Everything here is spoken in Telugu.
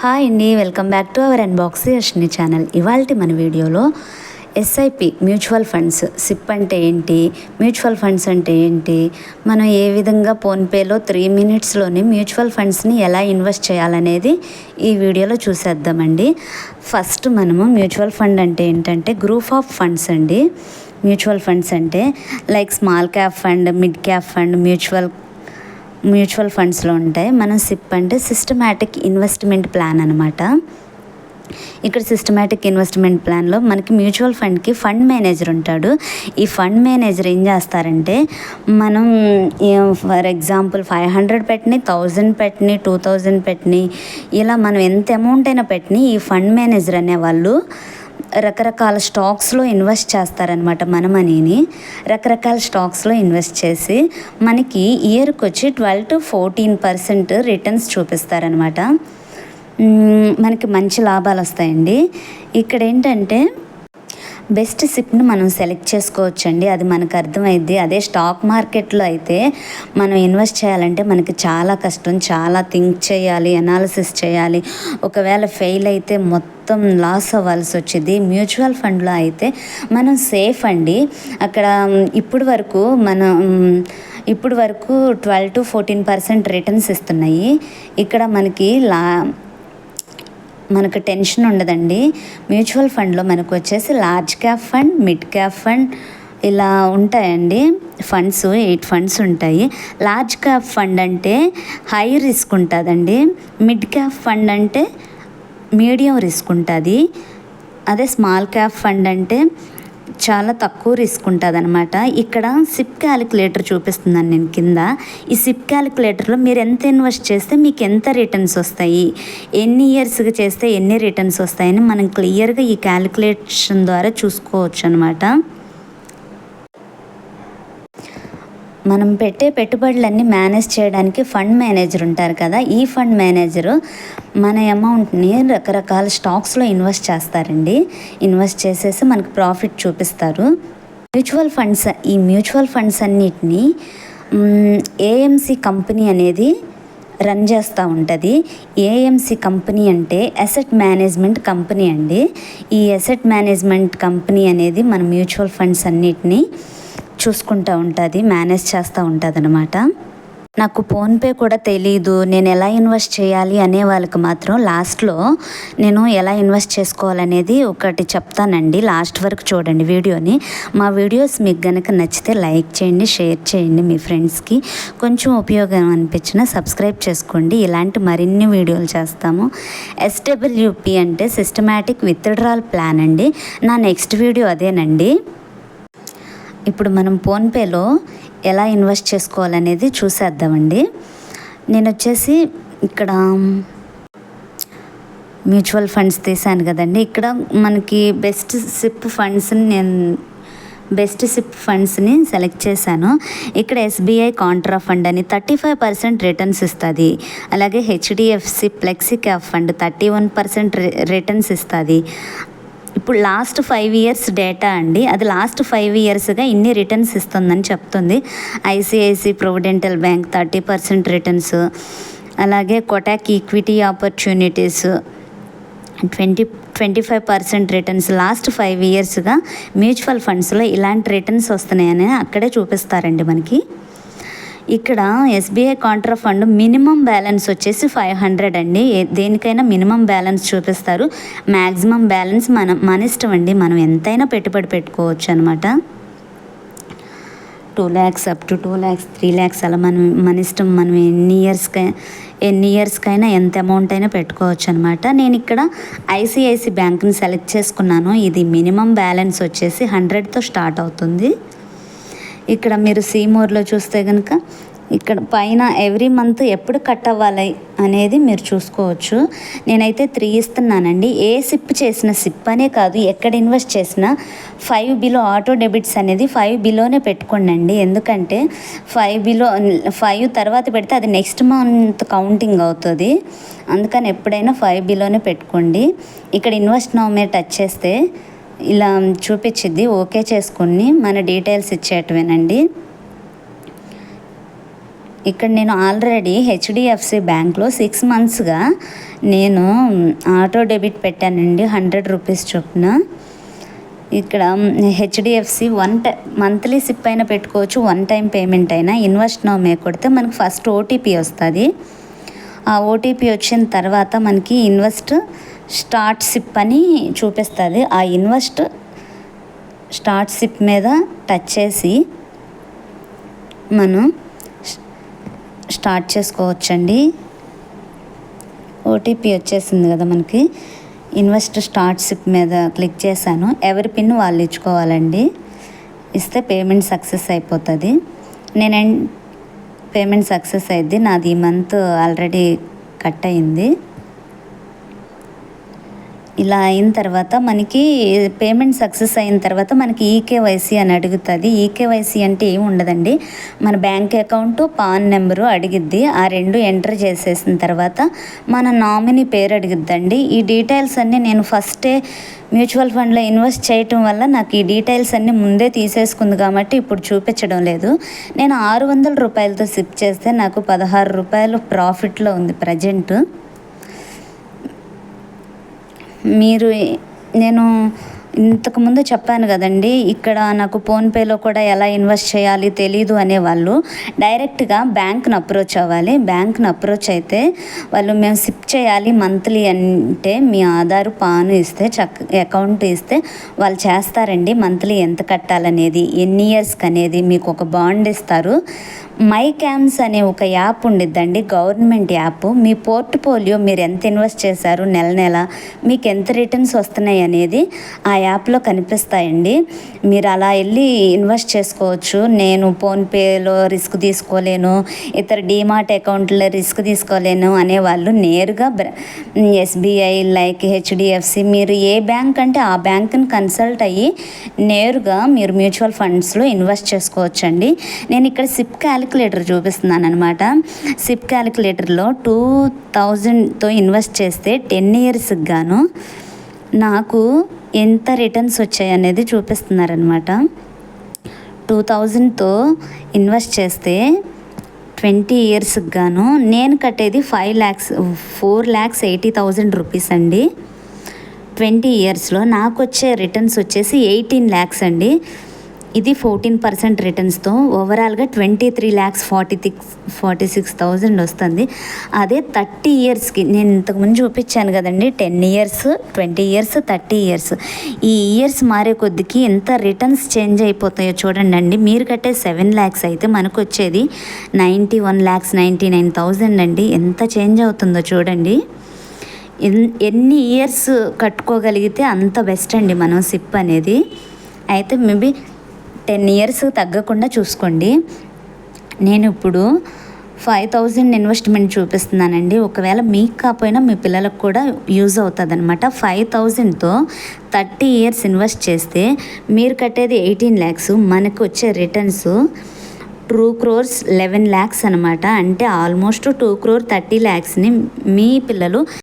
హాయ్ అండి welcome back to our unbox Yashni channel. ఇవాళ మన వీడియోలో ఎస్ఐపి మ్యూచువల్ ఫండ్స్ సిప్ అంటే ఏంటి మ్యూచువల్ ఫండ్స్ అంటే ఏంటి మనం ఏ విధంగా ఫోన్పేలో త్రీ మినిట్స్లోనే మ్యూచువల్ ఫండ్స్ని ఎలా ఇన్వెస్ట్ చేయాలనేది ఈ వీడియోలో చూసేద్దామండి. ఫస్ట్ మనము మ్యూచువల్ ఫండ్ అంటే ఏంటంటే గ్రూప్ ఆఫ్ ఫండ్స్ అండి. మ్యూచువల్ ఫండ్స్ అంటే like small cap fund mid cap fund mutual mutual ఫండ్స్లో ఉంటాయి. మనం సిప్ అంటే సిస్టమాటిక్ ఇన్వెస్ట్మెంట్ ప్లాన్ అనమాట ఇక్కడ సిస్టమాటిక్ ఇన్వెస్ట్మెంట్ ప్లాన్లో మనకి మ్యూచువల్ ఫండ్కి ఫండ్ మేనేజర్ ఉంటాడు. ఈ ఫండ్ మేనేజర్ ఏం చేస్తారంటే మనం ఫర్ ఎగ్జాంపుల్ ఫైవ్ హండ్రెడ్ పెట్టినాయి థౌజండ్ పెట్టినాయి టూ థౌజండ్ పెట్టినాయి ఇలా మనం ఎంత అమౌంట్ అయినా పెట్టినాయి ఈ ఫండ్ మేనేజర్ అనేవాళ్ళు రకరకాల స్టాక్స్లో ఇన్వెస్ట్ చేస్తారనమాట మన మనీని. రకరకాల స్టాక్స్లో ఇన్వెస్ట్ చేసి మనకి ఇయర్కి వచ్చి twelve to fourteen percent returns చూపిస్తారనమాట మనకి మంచి లాభాలు వస్తాయండి ఇక్కడ ఏంటంటే బెస్ట్ సిప్ను మనం సెలెక్ట్ చేసుకోవచ్చండి. అది మనకు అర్థమైంది అదే స్టాక్ మార్కెట్లో అయితే మనం ఇన్వెస్ట్ చేయాలంటే మనకి చాలా కష్టం. చాలా థింక్ చేయాలి అనాలిసిస్ చేయాలి. ఒకవేళ ఫెయిల్ అయితే మొత్తం లాస్ అవ్వాల్సి వచ్చింది. మ్యూచువల్ ఫండ్లో అయితే మనం సేఫ్ అండి. అక్కడ ఇప్పుడు వరకు మనం ఇప్పుడు వరకు twelve to fourteen percent returns ఇస్తున్నాయి. ఇక్కడ మనకి లా మనకు టెన్షన్ ఉండదండి. మ్యూచువల్ ఫండ్లో మనకు వచ్చేసి large cap fund mid cap fund ఇలా ఉంటాయండి. ఫండ్స్ ఎయిట్ ఫండ్స్ ఉంటాయి. లార్జ్ క్యాప్ ఫండ్ అంటే హై రిస్క్ ఉంటుందండి. మిడ్ క్యాప్ ఫండ్ అంటే మీడియం రిస్క్ ఉంటుంది. అదే స్మాల్ క్యాప్ ఫండ్ అంటే చాలా తక్కువ రిస్క్ ఉంటుంది అనమాట ఇక్కడ సిప్ క్యాలిక్యులేటర్ చూపిస్తున్నాను నేను కింద. ఈ సిప్ క్యాలిక్యులేటర్లో మీరు ఎంత ఇన్వెస్ట్ చేస్తే మీకు ఎంత రిటర్న్స్ వస్తాయి? ఎన్ని ఇయర్స్గా చేస్తే ఎన్ని రిటర్న్స్ వస్తాయని మనం క్లియర్గా ఈ క్యాలిక్యులేషన్ ద్వారా చూసుకోవచ్చు అనమాట మనం పెట్టే పెట్టుబడులన్నీ మేనేజ్ చేయడానికి ఫండ్ మేనేజర్ ఉంటారు కదా ఈ ఫండ్ మేనేజరు మన అమౌంట్ని రకరకాల స్టాక్స్లో ఇన్వెస్ట్ చేస్తారండి. ఇన్వెస్ట్ చేసేసి మనకు ప్రాఫిట్ చూపిస్తారు. మ్యూచువల్ ఫండ్స్ ఈ మ్యూచువల్ ఫండ్స్ అన్నిటినీ ఏఎంసి కంపెనీ అనేది రన్ చేస్తూ ఉంటుంది. ఏఎంసి కంపెనీ అంటే అసెట్ మేనేజ్మెంట్ కంపెనీ అండి. ఈ అసెట్ మేనేజ్మెంట్ కంపెనీ అనేది మన మ్యూచువల్ ఫండ్స్ అన్నిటినీ చూసుకుంటూ ఉంటుంది మేనేజ్ చేస్తూ ఉంటుంది అనమాట నాకు ఫోన్పే కూడా తెలీదు నేను ఎలా ఇన్వెస్ట్ చేయాలి అనే వాళ్ళకి మాత్రం లాస్ట్లో నేను ఎలా ఇన్వెస్ట్ చేసుకోవాలనేది ఒకటి చెప్తానండి. లాస్ట్ వరకు చూడండి వీడియోని. మా వీడియోస్ మీకు కనుక నచ్చితే లైక్ చేయండి షేర్ చేయండి మీ ఫ్రెండ్స్కి. కొంచెం ఉపయోగం అనిపించిన సబ్స్క్రైబ్ చేసుకోండి. ఇలాంటి మరిన్ని వీడియోలు చేస్తాము. ఎస్డబ్ల్యూపీ అంటే సిస్టమాటిక్ విత్డ్రాల్ ప్లాన్ అండి. నా నెక్స్ట్ వీడియో అదేనండి. ఇప్పుడు మనం ఫోన్పేలో ఎలా ఇన్వెస్ట్ చేసుకోవాలనేది చూసేద్దామండి. నేను వచ్చేసి ఇక్కడ మ్యూచువల్ ఫండ్స్ తీసాను కదండి. ఇక్కడ మనకి బెస్ట్ సిప్ ఫండ్స్ని నేను బెస్ట్ సిప్ ఫండ్స్ని సెలెక్ట్ చేశాను. ఇక్కడ ఎస్బీఐ కాంట్రా ఫండ్ అని థర్టీ ఫైవ్ పర్సెంట్ రిటర్న్స్ ఇస్తుంది. అలాగే HDFC flexi cap fund thirty one percent returns ఇస్తుంది. ఇప్పుడు లాస్ట్ ఫైవ్ ఇయర్స్ డేటా అండి. అది లాస్ట్ ఫైవ్ ఇయర్స్గా ఇన్ని రిటర్న్స్ ఇస్తుందని చెప్తుంది. ICICI prudential bank thirty percent returns అలాగే Kotak equity opportunities twenty twenty five percent returns last five ఇయర్స్గా మ్యూచువల్ ఫండ్స్లో ఇలాంటి రిటర్న్స్ వస్తున్నాయని అక్కడే చూపిస్తారండి మనకి. ఇక్కడ SBI contra fund minimum balance వచ్చేసి ఫైవ్ హండ్రెడ్ అండి. దేనికైనా మినిమం బ్యాలెన్స్ చూపిస్తారు. మ్యాక్సిమం బ్యాలెన్స్ మనం మన ఇష్టం అండి. మనం ఎంతైనా పెట్టుబడి పెట్టుకోవచ్చు అనమాట two lakhs up to two lakhs three lakhs అలా మనం మన ఇష్టం మనం ఎన్ని ఇయర్స్కి ఎన్ని ఇయర్స్కైనా ఎంత అమౌంట్ అయినా పెట్టుకోవచ్చు అనమాట నేను ఇక్కడ ఐసిఐసి బ్యాంక్ని సెలెక్ట్ చేసుకున్నాను. ఇది మినిమం బ్యాలెన్స్ వచ్చేసి హండ్రెడ్తో స్టార్ట్ అవుతుంది. ఇక్కడ మీరు సీమోర్లో చూస్తే కనుక ఇక్కడ పైన ఎవ్రీ మంత్ ఎప్పుడు కట్ అవ్వాలి అనేది మీరు చూసుకోవచ్చు. నేనైతే త్రీ ఇస్తున్నానండి. ఏ సిప్ చేసిన సిప్ అనే కాదు ఎక్కడ ఇన్వెస్ట్ చేసినా ఫైవ్ బిలో ఆటో డెబిట్స్ అనేది ఫైవ్ బిలోనే పెట్టుకోండి ఎందుకంటే ఫైవ్ బిలో ఫైవ్ తర్వాత పెడితే అది నెక్స్ట్ మంత్ కౌంటింగ్ అవుతుంది. అందుకని ఎప్పుడైనా ఫైవ్ బిలోనే పెట్టుకోండి. ఇక్కడ ఇన్వెస్ట్ నౌ మీద టచ్ చేస్తే ఇలా చూపించిద్ది. ఓకే చేసుకుని మన డీటెయిల్స్ ఇచ్చేటవేనండి. ఇక్కడ నేను ఆల్రెడీ హెచ్డిఎఫ్సి బ్యాంక్లో సిక్స్ మంత్స్గా నేను ఆటో డెబిట్ పెట్టానండి హండ్రెడ్ రూపీస్ చొప్పున. ఇక్కడ HDFC one time monthly SIP అయినా పెట్టుకోవచ్చు వన్ టైం పేమెంట్ అయినా ఇన్వెస్ట్ నో మే కొడితే మనకు ఫస్ట్ ఓటీపీ వస్తుంది. ఆ ఓటీపీ వచ్చిన తర్వాత మనకి ఇన్వెస్ట్ స్టార్ట్ సిప్ అని చూపిస్తుంది. ఆ ఇన్వెస్ట్ స్టార్ట్ సిప్ మీద టచ్ చేసి మనం స్టార్ట్ చేసుకోవచ్చండి. ఓటీపీ వచ్చేసింది కదా మనకి. ఇన్వెస్ట్ స్టార్ట్ సిప్ మీద క్లిక్ చేశాను. ఎవరి పిన్ వాళ్ళు ఇచ్చుకోవాలండి. ఇస్తే పేమెంట్ సక్సెస్ అయిపోతుంది. నేను పేమెంట్ సక్సెస్ అయింది నాది ఈ మంత్ ఆల్రెడీ కట్ అయింది ఇలా అయిన తర్వాత మనకి పేమెంట్ సక్సెస్ అయిన తర్వాత మనకి ఈకేవైసీ అని అడుగుతుంది. ఈకేవైసీ అంటే ఏమి ఉండదండి. మన బ్యాంక్ అకౌంట్ పాన్ నెంబరు అడిగిద్ది. ఆ రెండు ఎంటర్ చేసేసిన తర్వాత మన నామినీ పేరు అడిగిద్దండి. ఈ డీటెయిల్స్ అన్నీ నేను ఫస్టే మ్యూచువల్ ఫండ్లో ఇన్వెస్ట్ చేయటం వల్ల నాకు ఈ డీటెయిల్స్ అన్నీ ముందే తీసేసుకుంది కాబట్టి ఇప్పుడు చూపించడం లేదు. నేను ఆరు వందల రూపాయలతో సిప్ చేస్తే నాకు పదహారు రూపాయలు ప్రాఫిట్లో ఉంది ప్రజెంట్. మీరు నేను ఇంతకుముందు చెప్పాను కదండి ఇక్కడ నాకు ఫోన్పేలో కూడా ఎలా ఇన్వెస్ట్ చేయాలి తెలీదు అనేవాళ్ళు. డైరెక్ట్గా బ్యాంక్ని అప్రోచ్ అవ్వాలి. బ్యాంక్ని అప్రోచ్ అయితే వాళ్ళు మేము సిప్ చేయాలి మంత్లీ అంటే మీ ఆధార్ పాను ఇస్తే చక్ అకౌంట్ ఇస్తే వాళ్ళు చేస్తారండి మంత్లీ ఎంత కట్టాలనేది. ఎన్ని ఇయర్స్కి అనేది మీకు ఒక బాండ్ ఇస్తారు. మై క్యామ్స్ అనే ఒక యాప్ ఉండిద్దండి గవర్నమెంట్ యాప్. మీ పోర్ట్ఫోలియో మీరు ఎంత ఇన్వెస్ట్ చేశారు నెల నెల మీకు ఎంత రిటర్న్స్ వస్తున్నాయి అనేది ఆ యాప్లో కనిపిస్తాయండి. మీరు అలా వెళ్ళి ఇన్వెస్ట్ చేసుకోవచ్చు. నేను ఫోన్పేలో రిస్క్ తీసుకోలేను. ఇతర డీమార్ట్ అకౌంట్లో రిస్క్ తీసుకోలేను అనేవాళ్ళు నేరుగా ఎస్బీఐ లైక్ హెచ్డిఎఫ్సి మీరు ఏ బ్యాంక్ అంటే ఆ బ్యాంక్ని కన్సల్ట్ అయ్యి నేరుగా మీరు మ్యూచువల్ ఫండ్స్లో ఇన్వెస్ట్ చేసుకోవచ్చండి. నేను ఇక్కడ సిప్ క్యాలిక్యులేటర్ చూపిస్తున్నాను అనమాట సిప్ క్యాలిక్యులేటర్లో టూ థౌజండ్తో ఇన్వెస్ట్ చేస్తే టెన్ ఇయర్స్కి గాను నాకు ఎంత రిటర్న్స్ వచ్చాయి అనేది చూపిస్తున్నారనమాట టూ థౌజండ్తో ఇన్వెస్ట్ చేస్తే ట్వంటీ ఇయర్స్కి గాను నేను కట్టేది five lakhs four lakhs eighty thousand rupees అండి. ట్వంటీ ఇయర్స్లో నాకు వచ్చే రిటర్న్స్ వచ్చేసి ఎయిటీన్ ల్యాక్స్ అండి. ఇది ఫోర్టీన్ పర్సెంట్ రిటర్న్స్తో ఓవరాల్గా twenty three lakhs forty six forty six thousand వస్తుంది. అదే థర్టీ ఇయర్స్కి నేను ఇంతకుముందు చూపించాను కదండి ten years twenty years thirty years. ఈ ఇయర్స్ మారే కొద్దికి ఎంత రిటర్న్స్ చేంజ్ అయిపోతాయో చూడండి అండి. మీరు కట్టే సెవెన్ ల్యాక్స్ అయితే మనకు వచ్చేది ninety one lakhs ninety nine thousand అండి. ఎంత చేంజ్ అవుతుందో చూడండి. ఎన్- ఎన్ని ఇయర్స్ కట్టుకోగలిగితే అంత బెస్ట్ అండి మనం సిప్ అనేది. అయితే మేబీ టెన్ ఇయర్స్ తగ్గకుండా చూసుకోండి. నేను ఇప్పుడు ఫైవ్ థౌజండ్ ఇన్వెస్ట్మెంట్ చూపిస్తున్నానండి. ఒకవేళ మీకు కాకపోయినా మీ పిల్లలకు కూడా యూజ్ అవుతుంది అనమాట ఫైవ్ థౌజండ్తో థర్టీ ఇయర్స్ ఇన్వెస్ట్ చేస్తే మీరు కట్టేది ఎయిటీన్ ల్యాక్స్ మనకు వచ్చే returns two crores eleven lakhs అనమాట అంటే ఆల్మోస్ట్ టూ క్రోర్ థర్టీ ల్యాక్స్ని మీ పిల్లలు